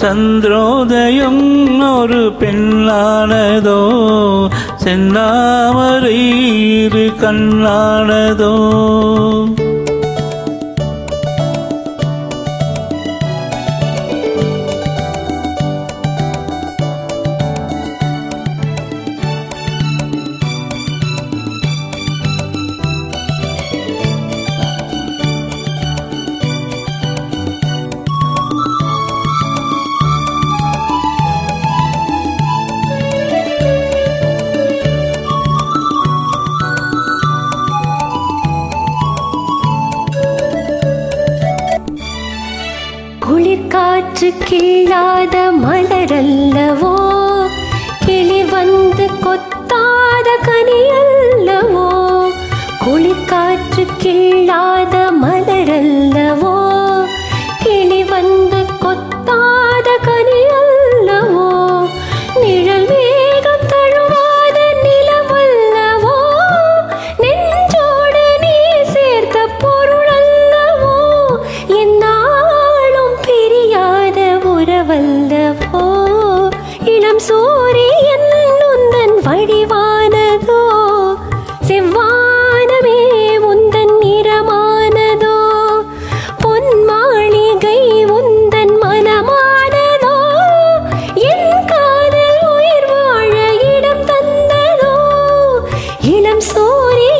சந்திரோதயம் ஒரு பெண்ணானதோ சென்னாமரை இரு கண்ணானதோ. குளிர்காற்று கிள்ளாத மலரல்லவோ? கிளி வந்து கொத்தாத கனியல்லவோ? குளிர்காற்று கிள்ளாத மலரல்லவோ? வல்லவோ? இளம் சூரியன் உந்தன் வடிவானதோ? செவ்வானமே உந்தன் நிறமானதோ? பொன் மாளிகை உந்தன் மனமானதோ? என் காதல் உயிர் வாழ இடம் தந்ததோ? இளம் சூரியன்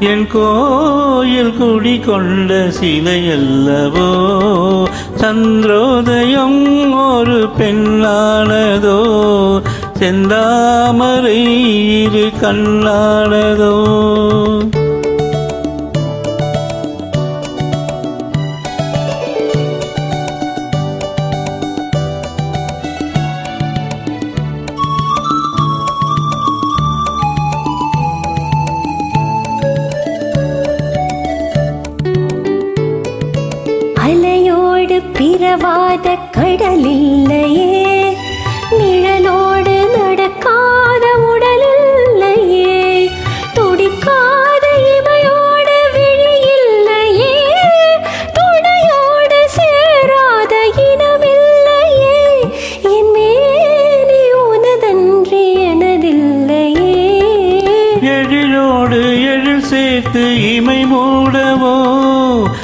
என் கோயில் குடி கொண்ட சிலையல்லவோ? சந்திரோதயம் ஒரு பெண்ணானதோ? செந்தாமரை இரு கண்ணானதோ? பிறவாத கடலில்லையே. நிழலோடு நடக்காத உடலில்லையே. துடிக்காத இமையோடு விழியில்லையே. துணையோடு சேராத இனமில்லையே. என் மேனி உனதன்றி எனதில்லையே. எழிலோடு எழில் சேர்த்து இமை மூடவோ?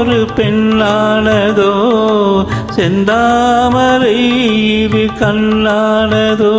ஒரு பெண்ணானதோ செந்தாமரை இரு கண்ணானதோ.